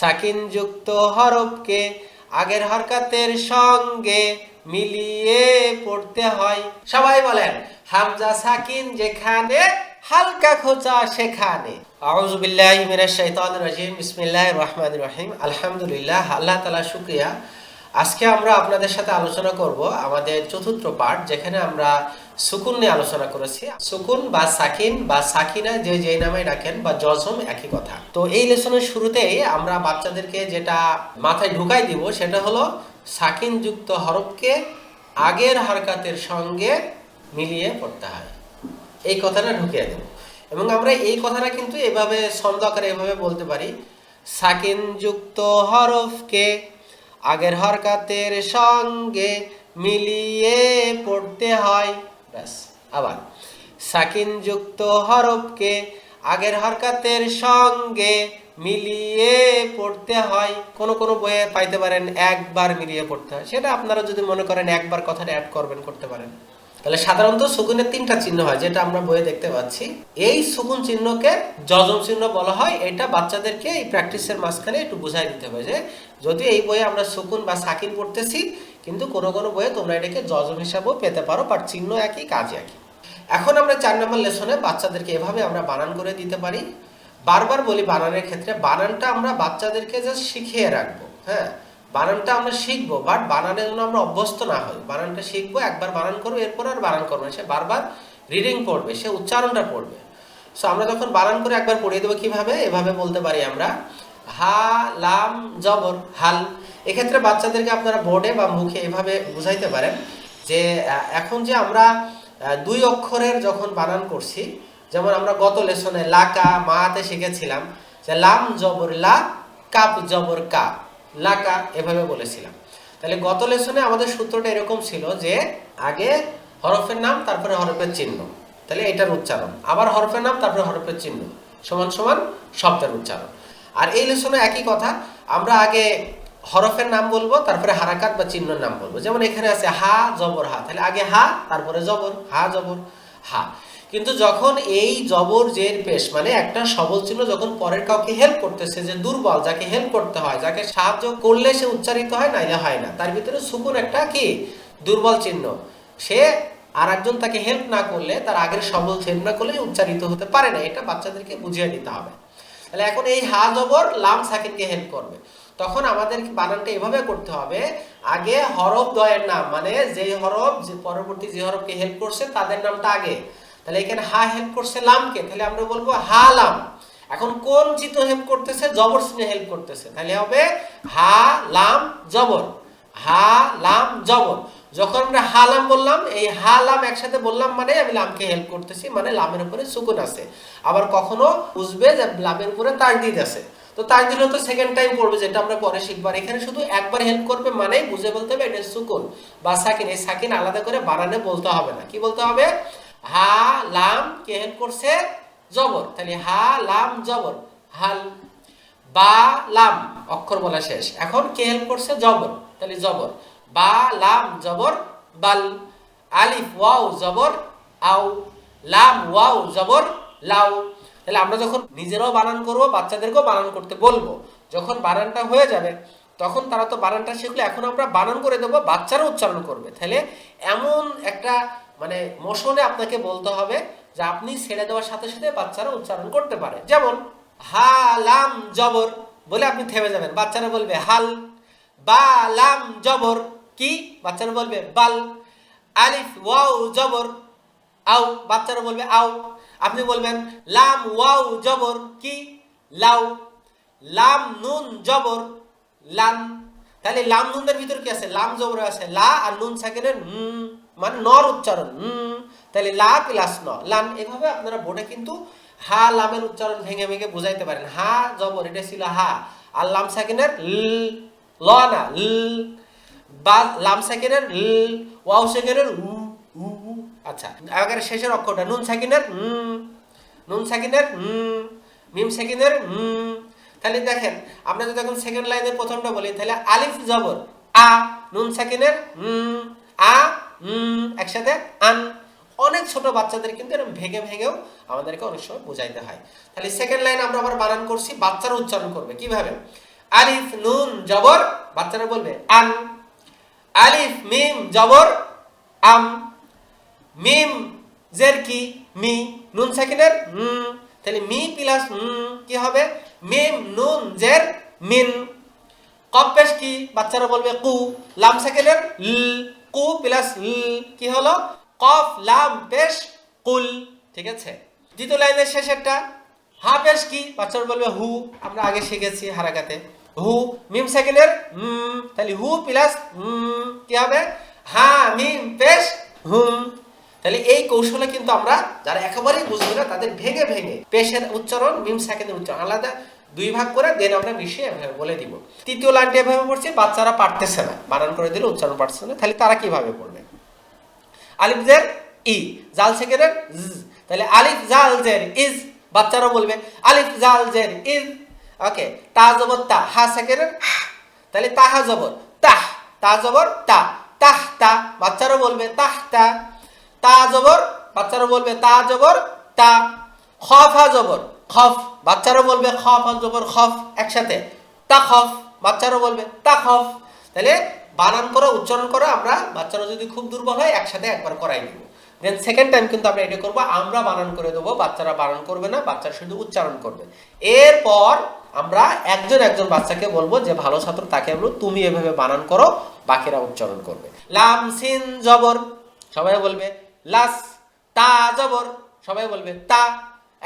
সাকিন যুক্ত হরফকে আগের হরকাতের সঙ্গে মিলিয়ে পড়তে হয়। সবাই বলেন, হামজা সাকিন যেখানে, হালকা খোঁচা সেখানে। আউজুবিল্লাহ মিরাজ মিনাশ শাইতানির রাজিম বিসমিল্লাহ রহমান রহিম। আলহামদুলিল্লাহ, আল্লাহ তালা শুকরিয়া। আজকে আমরা আপনাদের সাথে আলোচনা করব আমাদের চতুর্থ পার্ট যেখানে আমরা সুকুন নিয়ে আলোচনা করেছি। সুকুন বা সাকিন বা সাকিনা যে যে নামে ডাকেন বা জজম একই কথা। তো এই লেসনের শুরুতেই আমরা বাচ্চাদেরকে যেটা মাথায় ঢুকাই দিব, সেটা হলো সাকিন যুক্ত হরফকে আগের হারকাতের সঙ্গে মিলিয়ে পড়তে হয়। এই কথাটা ঢুকিয়ে দেব। এবং আমরা এই কথাটা কিন্তু এভাবে ছন্দ এভাবে বলতে পারি সাকিন যুক্ত হরফকে আগের হরকাতের সঙ্গে মিলিয়ে পড়তে হয়। ব্যাস, আবার। সাকিন যুক্ত হরফকে আগের হরকাতের সঙ্গে মিলিয়ে পড়তে হয়। কোন কোন বইয়ে পাইতে পারেন, একবার মিলিয়ে পড়তে হয়। সেটা আপনারা যদি মনে করেন একবার কথাটা অ্যাড করবেন, করতে পারেন। তাহলে সাধারণত সুকুনের তিনটা চিহ্ন হয়, যেটা আমরা বইয়ে দেখতে পাচ্ছি। এই সুকুন চিহ্নকে যজম চিহ্ন বলা হয়, এটা বাচ্চাদেরকে এই প্র্যাকটিসের মাঝখানে একটু বুঝাই দিতে হবে যে, যদি এই বইয়ে আমরা সুকুন বা সাকিন পড়তেছি, কিন্তু কোনো কোনো বইয়ে তোমরা এটাকে যজম হিসাবেও পেতে পারো বাট চিহ্ন একই, কাজ একই। এখন আমরা চার নম্বর লেসনে বাচ্চাদেরকে এভাবে আমরা বানান করে দিতে পারি। বারবার বলি বানানের ক্ষেত্রে, বানানটা আমরা বাচ্চাদেরকে জাস্ট শিখিয়ে রাখব হ্যাঁ? বানানটা আমরা শিখব বাট বানানের জন্য আমরা অভ্যস্ত না হই। বানানটা শিখব, একবার বানান করব, এরপর আর বানান করব না। সে বারবার রিডিং পড়বে, সে উচ্চারণটা পড়বে। সো আমরা যখন বানান করে একবার পড়িয়ে দেবো কীভাবে? এভাবে বলতে পারি আমরা, হা, লাম, জবর, হাল। এক্ষেত্রে বাচ্চাদেরকে আপনারা বোর্ডে বা মুখে এভাবে বুঝাইতে পারেন যে এখন যে আমরা দুই অক্ষরের যখন বানান করছি, যেমন আমরা গত লেসনে লাকা মাতে শিখেছিলাম, যে লাম, জবর, লা, কাপ, জবর, কা। লাকা এভাবে বলেছিলাম। তাহলে গত লেসনে আমাদের সূত্রটা এরকম ছিল যে আগে হরফের নাম, তারপরে হরফের চিহ্ন। তাহলে এটার উচ্চারণ। আবার হরফের নাম, তারপরে হরফের চিহ্ন। সমান সমান শব্দের উচ্চারণ। আর এই লেসনে একই কথা, আমরা আগে হরফের নাম বলব, তারপরে হারাকাত বা চিহ্নের নাম বলব। যেমন এখানে আছে হা, জবর হা। তাহলে আগে হা, তারপরে জবর, হা জবর, হা। কিন্তু যখন এই জবর জের পেশ মানে একটা সবল চিহ্ন যখন পরের কাউকে হেল্প করতেছে যে দুর্বল, যাকে হেল্প করতে হয়, যাকে সাহায্য করলে সে উচ্চারিত হয়, নাইলে হয় না। তার ভিতরে সুকুন একটা কি? দুর্বল চিহ্ন। সে আর একজন তাকে হেল্প না করলে, তার আগের সবল চিহ্ন না করলে উচ্চারিত হতে পারে না। এটা বাচ্চাদেরকে বুঝিয়ে দিতে হবে। তাহলে এখন এই হা জবর লাম সাকিনকে হেল্প করবে। তখন আমাদের বানানটা এভাবে করতে হবে, আগে হরফ দয়ের নাম মানে যেই হরফ, যে পরবর্তী যে হরফকে হেল্প করছে, তাদের নামটা আগে। তাহলে এখানে হা হেল্প করছে লামকে, তাহলে আমরা বলব হা লাম। এখন কোন চিত্র হেল্প করতেছে? জবর চিহ্ন হেল্প করতেছে। তাহলে হবে হা লাম জবর। হা লাম জবর। যখন আমরা হা লাম বললাম, এই হা লাম একসাথে বললাম মানে আমি লামকে হেল্প করতেছি মানে লামের উপরে সুকুন আছে। আবার কখনো বুঝবে যে লামের উপরে তাজদিদ আছে। তো তাজদিদ তো সেকেন্ড টাইম পড়বে যেটা আমরা পরে শিখবার এখানে শুধু একবার হেল্প করবে মানে বুঝে বলতে হবে এটা সুকুন বা সাকিন। এই সাকিন আলাদা করে বানানে বলতে হবে না। কি বলতে হবে? হা, লাম, কে হেল্প করছে? জবর। তাহলে হা, লাম, জবর। হাল, বা, লাম, অক্ষর বলা শেষ। এখন কে হেল্প করছে? জবর। তাহলে জবর। বা, লাম, জবর। বাল, আলিফ, ওয়াও, জবর। আও, লাম, ওয়াও, জবর। লাউ তাহলে আমরা যখন নিজেরাও বানান করব, বাচ্চাদেরকেও বানান করতে বলব। যখন বানানটা হয়ে যাবে, তখন তারা তো বানানটা শিখলে এখন আমরা বানান করে দেবো, বাচ্চারা উচ্চারণ করবে। তাহলে এমন একটা মানে মোশনে আপনাকে বলতে হবে যে আপনি ছেড়ে দেওয়ার সাথে সাথে বাচ্চারা উচ্চারণ করতে পারে। যেমন হা লাম জবর বলে আপনি থেমে যাবেন। বাচ্চারা বলবে, হাল বা লাম জবর কি? বাচ্চারা বলবে, বাল, আলিফ, ওয়াও জবর, আও। বাচ্চারা বলবে, আও। আপনি বলবেন, লাম, ওয়াও জবর কি? লাউ লাম, নুন জবর, লান। তাহলে লাম নুনের ভিতর কি আছে? লাম জবর আছে। লা আর নুন সাকিনের হুম মানে নর উচ্চারণ তাহলে লা প্লাস ন? লান, এভাবে আপনারা বোর্ডে কিন্তু হা, লামের উচ্চারণ ভেঙে ভেঙে বুঝাইতে পারেন। হা, জবর, এটা ছিল হা। আর লাম সাকিনের ল ল না, ল। বা লাম সাকিনের ল, ওয়াও সাকিনের উ উ। আচ্ছা এবার শেষের অক্ষরটা, নুন সাকিনের নুন সাকিনের মিম সাকিনের তাহলে দেখেন, আমরা যদি এখন সেকেন্ড লাইনের প্রথমটা বলি, তাহলে আলিফ জবর, আ, নুন সাকিনের আ একসাথে আন। অনেক ছোট বাচ্চাদের কিন্তু এরকম ভেঙে ভেঙেও আমাদেরকে অনেক সময় বোঝাইতে হয়। তাহলে সেকেন্ড লাইন আমরা আবার বানান করছি, বাচ্চারা উচ্চারণ করবে। কীভাবে? আলিফ, নুন, জবর, বাচ্চারা বলবে আন। আলিফ, মিম, জবর, আম। মিম, জের কি? মি। নুন সাকিনের হুম। তাহলে মি প্লাস হুম কি হবে? মিম, নুন, জের, মিন। কফ পেশ কি? বাচ্চারা বলবে কু। লাম সাকিনের ল। কু প্লাস কি হলো? কফ, লাম, পেশ, কুল। ঠিক আছে? দ্বিতীয় লাইনের শেষেরটা। হা, পেশ কি? বাচ্চারা বলবে হু। আমরা আগে শিখেছি হারাকাতে। হু, মিম সেকেন্ডের হুম। তাহলে হু প্লাস হুম কি হবে? হা, মিম, পেশ, হুম। তাহলে এই কৌশলে কিন্তু আমরা যারা একেবারেই বুঝবে না, তাদের ভেঙে ভেঙে পেশের উচ্চারণ, মিম সেকেন্ডের উচ্চারণ, আলাদা দুই ভাগ করে দেন আমরা মিশিয়ে এভাবে বলে দিব। তৃতীয় লাইনটি এভাবে পড়ছি, বাচ্চারা পারতেছে না, বানান করে দিলে উচ্চারণ পারতেছে না, তাহলে তারা কীভাবে পড়বে? আলিফ জের ই, জাল সেকেন্ডের তাহলে আলিফ জাল জের ইজ বাচ্চারা বলবে, আলিফ জাল জের ইজ, ওকে, তা জবর তা, হা সেকেন্ডের তাহলে তাহা জবর, তাহ, তা জবর, তা, তাহ, তা বাচ্চারা বলবে, তাহ, তা। তা জবর বাচ্চারা বলবে, তা জবর, তা। খফ জবর খফ, বাচ্চারা বলবে খফ হা জবর খফ একসাথে। তা খফ, বাচ্চারা বলবে তা খফ। তাহলে বানান করো, উচ্চারণ করো আমরা বাচ্চারা যদি খুব দুর্বল হয়, একসাথে একবার করাই দিব দেন সেকেন্ড টাইম কিন্তু আমরা এটা করব, আমরা বানান করে দেবো, বাচ্চারা বানান করবে না বাচ্চারা শুধু উচ্চারণ করবে। এরপর আমরা একজন একজন বাচ্চাকে বলব যে, ভালো ছাত্র, তাকে বলব তুমি এভাবে বানান করো, বাকিরা উচ্চারণ করবে। লাম, সিন, জবর, সবাই বলবে লাস, তা, জবর, সবাই বলবে তা।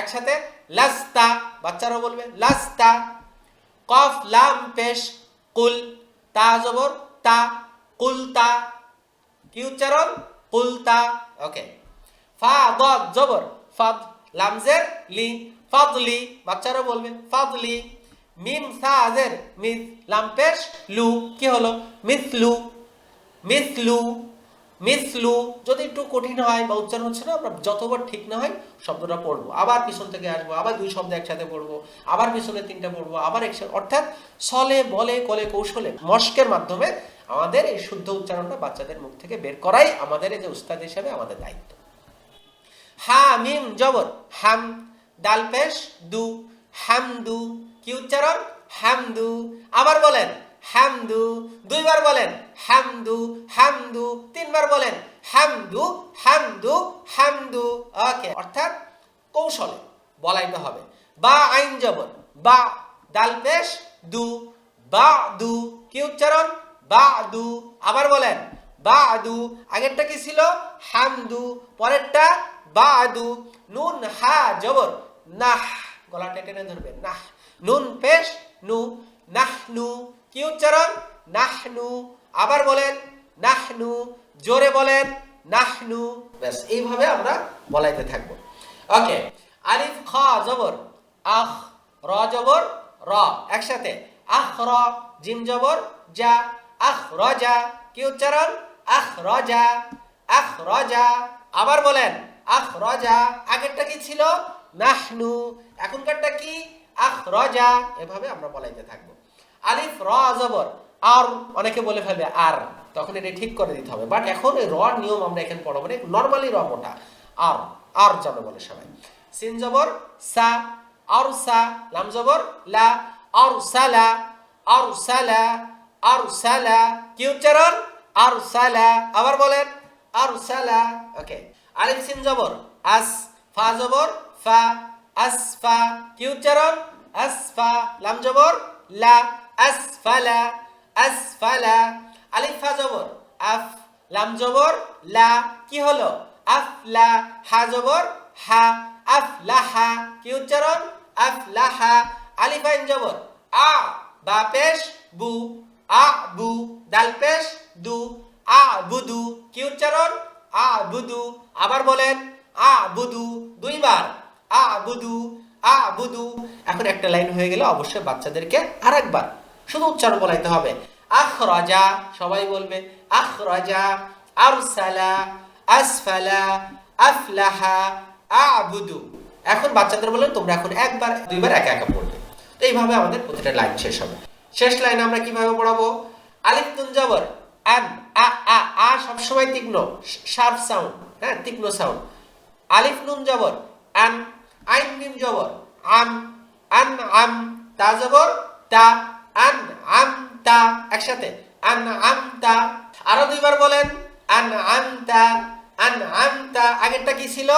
একসাথে লাস্তা বাচ্চারাও বলবে, লাস্তা। কফ, লাম, পেশ, কুল, তা জবর, তা, কুলতা। কি উচ্চারণ? কুলতা। ওকে। ফা দদ জবর, ফাদ, লামজের, লি, ফাদলি। বাচ্চারা বলবে, ফাদলি। মিম সাজের মিস, লাম, পেশ, লু। কি হলো? মিসলু মিসলু মিসলু, যদি একটু কঠিন হয় বা উচ্চারণ হচ্ছে না, আমরা যতবার ঠিক না হয় শব্দটা পড়ব। আবার পিছন থেকে আসব, আবার দুই শব্দ একসাথে পড়ব, আবার পিছনে তিনটা পড়ব, আবার একসাথে অর্থাৎ সলে, বলে, কলে, কৌশলে, মস্কের মাধ্যমে আমাদের এই শুদ্ধ উচ্চারণটা বাচ্চাদের মুখ থেকে বের করাই আমাদের এই যে উস্তাদ হিসেবে আমাদের দায়িত্ব। হা, মিম, জবর, হাম ডাল পেশ দু হামদু কি উচ্চারণ? হামদু আবার বলেন হামদু, দুইবার বলেন হামদু হামদু, তিনবার বলেন হামদু হামদু হামদু, ওকে। অর্থাৎ কৌশলে বলাইতে হবে। বা আইন জবর বা ডাল পেশ দু, বা দু, কি উচ্চারণ? বা দু, আবার বলেন বা দু, আগেরটা কি ছিল? হামদু, পরেরটা বা দু, নুন, হা, জবর, নাহ, গলাটা টেনে ধরবে নাহ, নুন, পেশ, নু, নাহনু কি উচ্চারণ? নাহনু। আবার বলেন, নাহনু। জোরে বলেন, নাহনু। ব্যাস, এইভাবে আমরা বলাইতে থাকব। ওকে, আলিফ খ, জবর। আখ, র, জবর। র, একসাথে। আখ, র, জিম, জবর। যা আখ রজা কি উচ্চারণ? আখ রজা আখ রজা আবার বলেন, আখ রজা আগেরটা কি ছিল? নাহনু। এখনকারটা কি? আখ রজা এভাবে আমরা বলাইতে থাকব। আলিফ, র, জবর। আর অনেকে বলে ফেলবে আর। তখন এটা ঠিক করে দিতে হবে। বাট এখন এই র নিয়ম আমরা এখানে পড়াবো না। নর্মালি র মোটা। আর আর যেন বলে সবাই। সিন জবর, সা, আর, সা, লাম জবর, লা, আর সালা আর সালা আর সালা কি উচ্চারণ আর সালা আবার বলেন। আর সালা ওকে। আলিফ, সিন জবর, আস, ফা জবর, ফা আসফা কি উচ্চারণ আসফা লাম জবর, লা। আসফালা আসফালা, আলিফ জবর, আফ, লাম জবর, লা, কি হলো? আফলা হা জবর, হা আফলাহা কি উচ্চারণ? আফলাহা আলিফ আইন জবর, আ, বা পেশ, বু, আ, বু, দাল পেশ, দু, আ বুদু কি উচ্চারণ? আ বুদু আবার বলেন, আ বুদু দুইবার, আ বুদু আ বুদু এখন একটা লাইন হয়ে গেলে অবশ্যই বাচ্চাদেরকে আরেকবার শুধু উচ্চারণ বলাইতে হবে। আখ রাজা সবাই বলবে আখ রাজা আরসালা, আসফালা, আফলাহা, আবুদু। এখন বাচ্চাদের বললেন, তোমরা এখন একবার, দুইবার একা একা পড়বে। তো এইভাবে আমাদের প্রতিটা লাইন শেষ হবে। শেষ লাইন আমরা কীভাবে পড়াবো? আলিফ তুন জবর, আন, আ আ আ সবসময় তীক্ষ্ণ শার্প সাউন্ড হ্যাঁ তীক্ষ্ণ সাউন্ড। আলিফ নুন জবর, আন, আইন মিম জবর, আম, আন, আম, তা জবর, তা আন, আমতা, একসাথে। আন, আমতা, আরও দুইবার বলেন। আন, আমতা আন, আমতা, আগেরটা কি ছিল?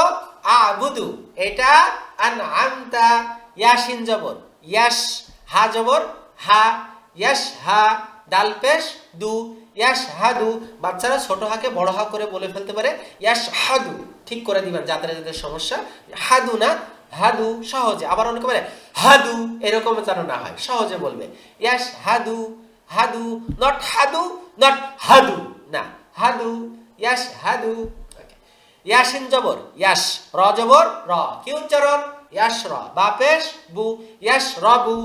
আবুদু। এটা আন, আমতা, ইয়াসিন জবর। ইয়াস, হা জবর, হা। ইয়াস, হা, ডাল পেশ, দু। ইয়াস হাদু বাচ্চারা ছোট হাকে বড় হা করে বলে ফেলতে পারে। ইয়াস হাদু ঠিক করে দিবেন যাদের যাদের সমস্যা। হাদু না হাদু সহজে, আবার অনেকে বলে হাদু, এরকম যেন না হয়, সহজে বলবে। ইয়াস হাদু হাদু নট হাদু নট হাদু, না, হাদু, ইয়াস হাদু. ইয়াসিন জবর, ইয়াস র জবর, র। কি উচ্চারণ? ইয়াস র বাপেশ বু, ইয়াস রবু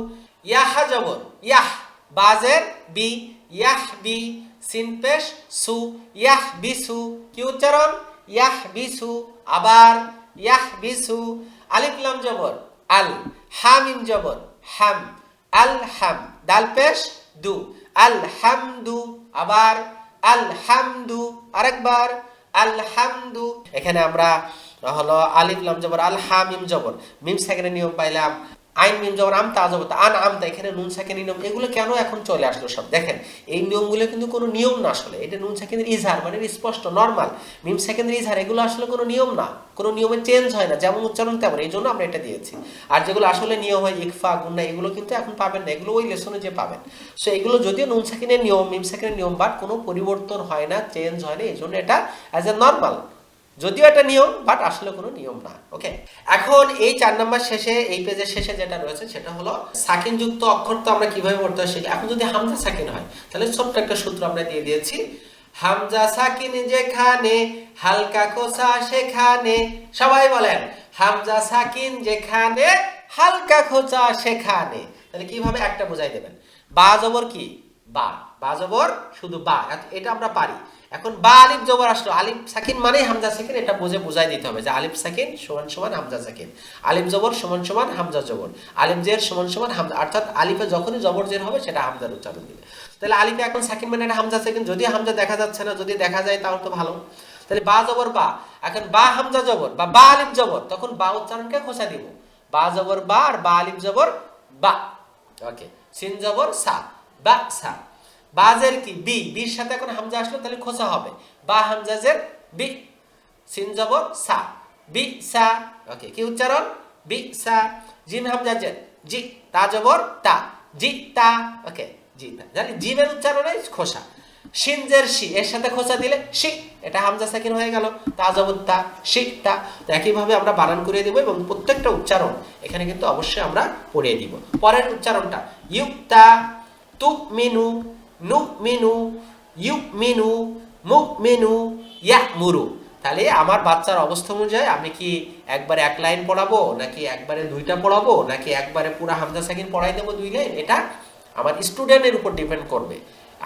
ইয়াহা জবর, ইয়াহ, বাজের, বি, ইয়াহ, বি, সিন পেশ, সু, ইয়াহ বিসু কি উচ্চারণ? ইয়াহ বিসু আবার, ইয়াহ বিসু আলিফ লাম জবর, আল হামিম জবর, হাম, আল হাম, দাল পেশ, দু, আল হামদু, আবার আল হামদু, আরেকবার, আল হামদু। এখানে আমরা হলো আলিফ লাম জবর, আল হামিম জবর। মিম সেকেন্ডের নিয়ম পাইলাম আইন মিম জবর আম তা জবর আন আম তা এখানে নুন সাকিনের নিয়ম, এগুলো কেন এখন চলে আসলো সব? দেখেন, এই নিয়মগুলো কিন্তু কোনো নিয়ম না আসলে, এটা নুন সাকিনের ইজহার মানে স্পষ্ট নর্মাল মিম সেকেন্ডের ইজহার, এগুলো আসলে কোনো নিয়ম না, কোনো নিয়মে চেঞ্জ হয় না, যেমন উচ্চারণ তেমন, এই জন্য আমরা এটা দিয়েছি। আর যেগুলো আসলে নিয়ম হয়, ইকফা, গুন্না, এগুলো কিন্তু এখন পাবেন না, এগুলো ওই লেসনে যে পাবেন। সো এগুলো যদিও নুন সাকিনের নিয়ম, মিম সাকিনের নিয়ম বাট কোনো পরিবর্তন হয় না চেঞ্জ হয় না, এই জন্য এটা অ্যাজ এ নর্মাল যদিও এটা নিয়ম বাট আসলে কোনো নিয়ম না ওকে এখন এই চার নাম্বার শেষে, এই পেজের শেষে যেটা রয়েছে, সেটা হলো সাকিন যুক্ত অক্ষর তো আমরা কীভাবে পড়তে হয় সেটা। এখন যদি হামজা সাকিন হয়, তাহলে ছোট্ট একটা সূত্র আমরা দিয়ে দিয়েছি। হামজা সাকিন যেখানে, হালকা কোসা সেখানে, সবাই বলেন, হামজা সাকিন যেখানে, হালকা খোঁচা সেখানে। তাহলে কীভাবে একটা বোঝাই দেবেন? বা জবর কি? বা। বা জবর শুধু বা। এটা আমরা পারি। এখন বা আলিফ জবর আসলো। আলিফ সাকিন মানে হামজা সাকিন, এটা বুঝে বুঝাই দিতে হবে যে আলিফ সাকিন সমান সমান হামজা সাকিন। আলিফ জবর সমান সমান হামজা জবর। আলিফ জের সমান সমান হামজা, অর্থাৎ আলিফে যখনই জবর জের হবে সেটা হামজার উচ্চারণ দিবে। তাহলে আলিফে এখন সাকিন মানে এটা হামজা সাকিন যদি হামজা দেখা যাচ্ছে না, যদি দেখা যায় তাহলে তো ভালো। তাহলে বা জবর বা, এখন বা হামজা জবর বা বা আলিফ জবর, তখন বা উচ্চারণকে খোঁচা দিব। বা জবর বা আর বা আলিফ জবর বা। ওকে সিন জবর সা, বা সা। বাজের কি? বি। বির সাথে এখন হামজা আসলো, তাহলে খোঁচা হবে। বা হামজাজের বি। সিন জবর, সা। বি, সা। ওকে, কি উচ্চারণ? বি, সা। জিম হামজাজের জি। তা জবর, তা। জি, তা। ওকে, জি, তা। জানি জিমের উচ্চারণে খোসা সিনজের শি এর সাথে খোঁচা দিলে শি এটা হামজা সাকিন হয়ে গেল। তা জবর, তা। তা। তো একইভাবে আমরা বানান করে দেবো এবং প্রত্যেকটা উচ্চারণ এখানে কিন্তু অবশ্যই আমরা পড়িয়ে দিব। পরের উচ্চারণটা, ইউক্তা তু মিনু নু মিনু ইউ মিনু মু মিনু ইয়া মুরু তাহলে আমার বাচ্চার অবস্থা অনুযায়ী আমি কি একবারে এক লাইন পড়াবো, নাকি একবারে দুইটা পড়াবো, নাকি একবারে পুরো হামজা সাকিন পড়াই দেবো দুই লাইন? এটা আমার স্টুডেন্টের উপর ডিপেন্ড করবে।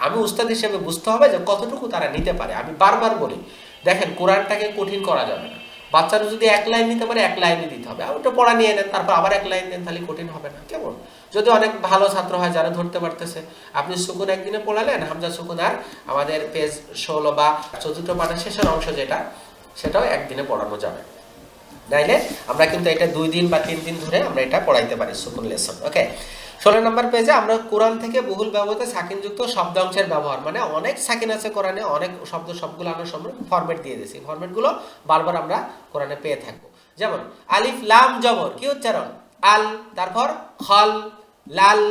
আমি উস্তাদ হিসেবে বুঝতে হবে যে কতটুকু তারা নিতে পারে। আমি বারবার বলি, দেখেন, কোরআনটাকে কঠিন করা যাবে না। বাচ্চারা যদি এক লাইন নিতে পারে, এক লাইনই দিতে হবে। আর ওটা পড়া নিয়ে নেন, তারপর আবার এক লাইন দেন, তাহলে কঠিন হবে না। কেমন? যদি অনেক ভালো ছাত্র হয়, যারা ধরতে পারতেছে। আপনি সুকুন একদিনে পড়ালেন, হামজা সুকুন আর আমাদের পেজ ষোলো বা চতুর্থ পাঠের শেষের অংশ যেটা, সেটাও একদিনে পড়ানো যাবে। নাইলে আমরা কিন্তু এটা দুই দিন বা তিন দিন ধরে আমরা এটা পড়াইতে পারি সুকুন লেসন ওকে ষোলো নম্বর পেজে আমরা কোরআন থেকে বহুল ব্যবহৃত সাকিনযুক্ত শব্দাংশের ব্যবহার মানে অনেক সাকিন আছে কোরআনে, অনেক শব্দ, সবগুলো আমরা সম্পর্কে ফরম্যাট দিয়ে দিয়েছি ফরম্যাটগুলো বারবার আমরা কোরআনে পেয়ে থাকব যেমন, আলিফ, লাম, জবর, কি উচ্চারণ আল, তারপর খল, লাল,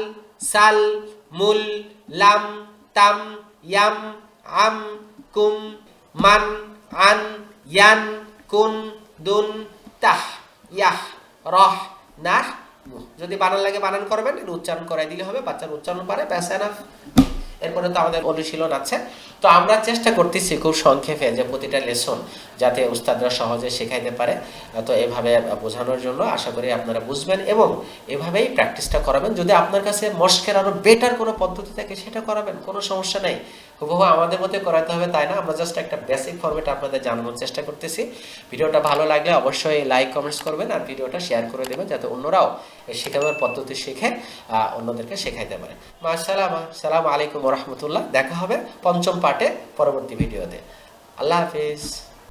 সাল, মুল, লাম, তাম, ইয়াম, আম, কুম, মান, আন, ইয়ান, কুন, দুন, তাহ, ইয়াহ, রহ, নাহ। যদি বানান লাগে বানান করবেন উচ্চারণ করাই দিলে হবে, বাচ্চার উচ্চারণ পারে, ব্যাস এনাফ এরপরে তো আমাদের অনুশীলন আছে। তো আমরা চেষ্টা করতেছি খুব সংক্ষেপে যে প্রতিটা লেসন যাতে উস্তাদরা সহজে শেখাইতে পারে। তো এভাবে বোঝানোর জন্য আশা করি আপনারা বুঝবেন এবং এভাবেই প্র্যাকটিসটা করাবেন। যদি আপনার কাছে মস্কের আরও বেটার কোনো পদ্ধতি থাকে, সেটা করাবেন, কোনো সমস্যা নেই। হুবহু আমাদের মধ্যে করাতে হবে, তাই না? আমরা জাস্ট একটা বেসিক ফর্মেট আপনাদের জানানোর চেষ্টা করতেছি। ভিডিওটা ভালো লাগলে অবশ্যই লাইক কমেন্টস করবেন আর ভিডিওটা শেয়ার করে দেবেন যাতে অন্যরাও শেখানোর পদ্ধতি শিখে অন্যদেরকে শেখাইতে পারে। মাসালাম সালাম আলাইকুম রহমতুল্লাহ। দেখা হবে পঞ্চম পার্টে পরবর্তী ভিডিওতে আল্লাহ হাফিজ।